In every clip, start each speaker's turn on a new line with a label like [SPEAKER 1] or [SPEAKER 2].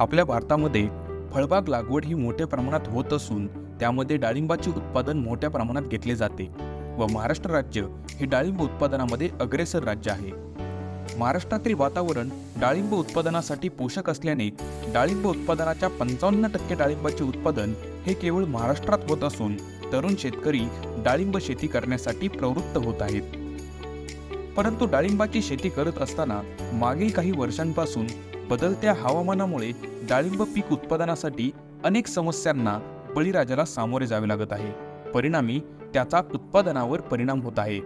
[SPEAKER 1] आपल्या भारतामध्ये फळबाग लागवड ही मोठ्या प्रमाणात होत असून त्यामध्ये डाळिंबाचे उत्पादन मोठ्या प्रमाणात घेतले जाते व महाराष्ट्र राज्य हे डाळिंब उत्पादनामध्ये अग्रेसर राज्य आहे. महाराष्ट्रातील वातावरण डाळिंब उत्पादनासाठी पोषक असल्याने डाळिंब उत्पादनाच्या पंचावन्न टक्के डाळिंबाचे उत्पादन हे केवळ महाराष्ट्रात होत असून तरुण शेतकरी डाळिंब शेती करण्यासाठी प्रवृत्त होत आहेत. परंतु डाळिंबाची शेती करत असताना मागील काही वर्षांपासून बदलत्या हवामानामुळे डाळिंब पीक उत्पादनासाठी अनेक समस्यांना बळीराजाला सामोरे जावे लागत आहे. परिणामी त्याचा उत्पादनावर परिणाम होत आहे.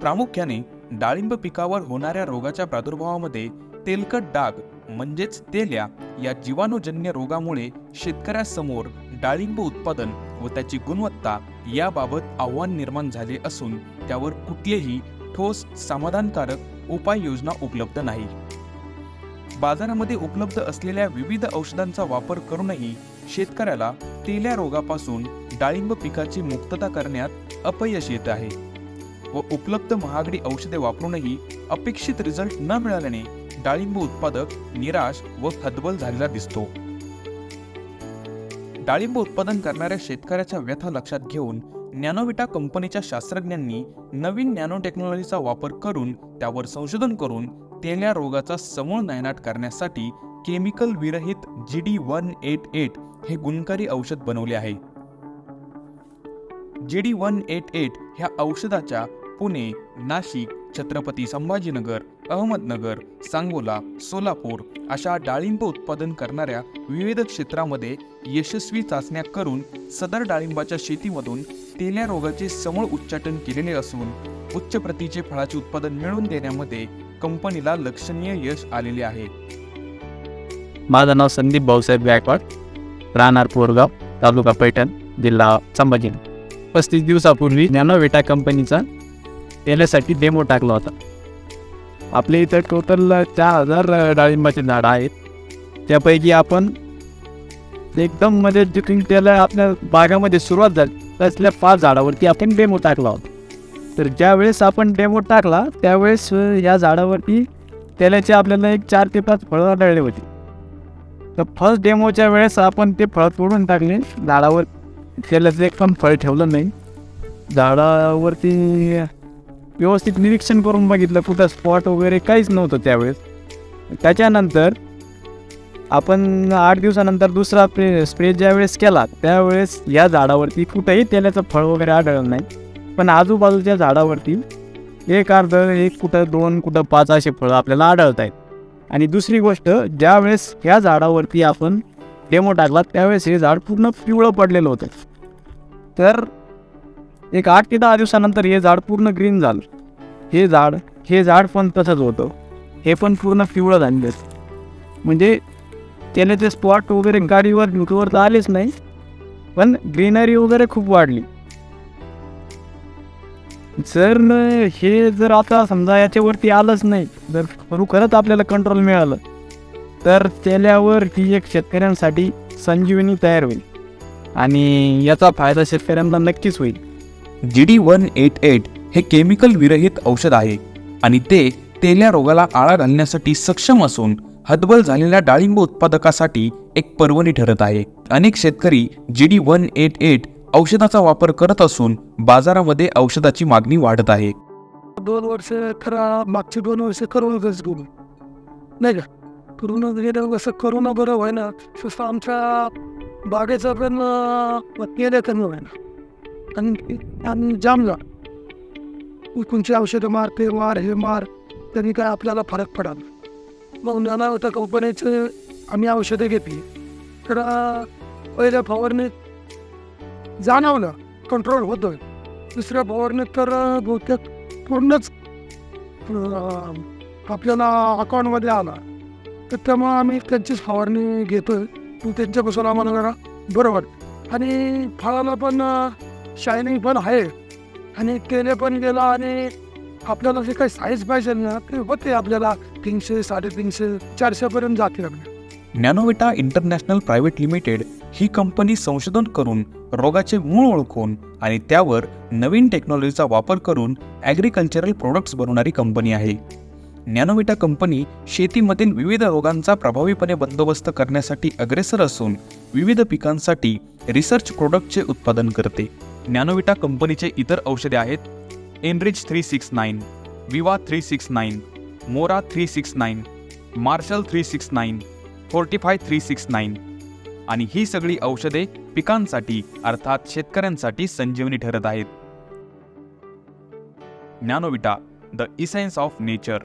[SPEAKER 1] प्रामुख्याने डाळिंब पिकावर होणाऱ्या रोगाच्या प्रादुर्भावामध्ये तेलकट डाग म्हणजेच तेल्या या जीवाणूजन्य रोगामुळे शेतकऱ्यासमोर डाळिंब उत्पादन व त्याची गुणवत्ता याबाबत आव्हान निर्माण झाले असून त्यावर कुठलेही ठोस समाधानकारक उपाययोजना उपलब्ध नाही. बाजारामध्ये उपलब्ध असलेल्या विविध औषधांचा वापर करूनही शेतकऱ्याला तेल्या रोगापासून डाळिंब पिकाची मुक्तता करण्यात अपयश येत आहे व उपलब्ध महागडी औषधे वापरूनही अपेक्षित रिझल्ट न मिळाल्याने डाळिंब उत्पादक निराश व हतबल झालेला दिसतो. डाळिंब उत्पादन करणाऱ्या शेतकऱ्याच्या व्यथा लक्षात घेऊन नॅनोविटा कंपनीच्या शास्त्रज्ञांनी नवीन नॅनो टेक्नॉलॉजीचा वापर करून त्यावर संशोधन करून तेल्या रोगाचा समूळ नायनाट करण्यासाठी केमिकल विरहित G D one eight eight हे गुणकारी औषध बनवले आहे. G D one eight eight ह्या औषधाच्या पुणे नाशिक छत्रपती संभाजीनगर अहमदनगर सांगोला सोलापूर अशा डाळिंब उत्पादन करणाऱ्या विविध क्षेत्रामध्ये यशस्वी चाचण्या करून सदर डाळिंबाच्या शेतीमधून तेल्या रोगाचे समूळ उच्चाटन केलेले असून उच्च प्रतीचे फळाचे उत्पादन मिळवून देण्यामध्ये कंपनीला लक्षणीय यश आलेले आहे.
[SPEAKER 2] माझं नाव संदीप भाऊसाहेब गायकवाड राहणार पोरगाव तालुका पैठण जिल्हा संभाजीनगर. पस्तीस दिवसापूर्वी नॅनोवेटा कंपनीचा तेलासाठी डेमो टाकला होता. आपल्या इथं टोटल चार हजार डाळिंबाचे झाडं आहेत. त्यापैकी आपण एकदम म्हणजे मध्ये जिथून त्याला आपल्या बागामध्ये सुरुवात झाली त्यातल्या पाच झाडावरती आपण डेमो टाकला होता. तर ज्यावेळेस आपण डेमो टाकला त्यावेळेस या झाडावरती तेलाचे आपल्याला एक चार ते पाच फळं आढळले होते. तर फर्स्ट डेमोच्या वेळेस आपण ते फळ तोडून टाकले. झाडावर तेलाचं एक पण फळ ठेवलं नाही. झाडावरती व्यवस्थित निरीक्षण करून बघितलं कुठं स्पॉट वगैरे काहीच नव्हतं त्यावेळेस. त्याच्यानंतर आपण आठ दिवसानंतर दुसरा स्प्रे स्प्रे ज्यावेळेस केला त्यावेळेस या झाडावरती कुठंही तेलाचं फळ वगैरे आढळलं नाही. पण आजूबाजूच्या झाडावरती एक अर्ध एक कुठं दोन कुठं पाच असे फळं आपल्याला आढळत आहेत. आणि दुसरी गोष्ट ज्यावेळेस ह्या झाडावरती आपण डेमो टाकला त्यावेळेस हे झाड पूर्ण पिवळं पडलेलं होतं. तर एक आठ ते दहा दिवसानंतर हे झाड पूर्ण ग्रीन झालं. हे झाड हे झाड पण तसंच होतं. हे पण पूर्ण पिवळं झालेलं म्हणजे त्याने ते स्पॉट वगैरे गाडीवर ड्युटीवर तर आलेच नाही. पण ग्रीनरी वगैरे खूप वाढली. जर न- हे जर आता समजा याच्यावरती आलंच नाही जर खरोखरच आपल्याला कंट्रोल मिळालं तर त्याल्यावर ही एक शेतकऱ्यांसाठी संजीवनी तयार होईल. आणि याचा फायदा शेतकऱ्यांना नक्कीच होईल.
[SPEAKER 1] G D one eight eight हे केमिकल विरहित औषध आहे आणि ते तेल्या रोगाला आळा घालण्यासाठी सक्षम असून हतबल झालेल्या डाळिंब उत्पादकासाठी एक पर्वणी ठरत आहे. अनेक शेतकरी G D one eight eight औषधाचा वापर करत असून बाजारामध्ये औषधाची मागणी वाढत आहे.
[SPEAKER 3] दोन वर्ष खरा मागचे दोन वर्ष करोनाच गेलो. नाही का? करोना गेलं कसं करोना बरं व्हाय ना तसं आमच्या बागेचं पण केलं कमी व्हाय ना आणि आणि जामला. कोणची औषधं मार ते मार हे मार त्यांनी काय आपल्याला फरक पडाल मग नाना होता कंपनीचं आम्ही औषधं घेतली. तर पहिल्या फवारणीत जाणवलं. कंट्रोल होतोय. दुसऱ्या पॉवरने तर बहुतेक पूर्णच आपल्याला अकाउंटमध्ये आला. तर त्यामुळं आम्ही त्यांचीच फवारणी घेतोय. मग त्यांच्यापासून आम्हाला जरा बरं वाटतं आणि फळाला पण शायनिंग पण आहे. आणि केले पण गेला आणि आपल्याला जे काही साईज पाहिजे ना ते होते आपल्याला तीनशे साडेतीनशे चारशेपर्यंत जाते आपल्या
[SPEAKER 1] नॅनोविटा इंटरनॅशनल प्रायव्हेट लिमिटेड ही कंपनी संशोधन करून रोगाचे मूळ ओळखून आणि त्यावर नवीन टेक्नॉलॉजीचा वापर करून ॲग्रिकल्चरल प्रोडक्ट्स बनवणारी कंपनी आहे. नॅनोविटा कंपनी शेतीमधील विविध रोगांचा प्रभावीपणे बंदोबस्त करण्यासाठी अग्रेसर असून विविध पिकांसाठी रिसर्च प्रोडक्टचे उत्पादन करते. नॅनोविटा कंपनीचे इतर औषधे आहेत Enrich three six nine Viva three six nine Mora three six nine Marshal three six nine Fortify three six nine आणि ही सगळी औषधे पिकांसाठी अर्थात शेतकऱ्यांसाठी संजीवनी ठरत आहेत. Nanovita the essence of nature.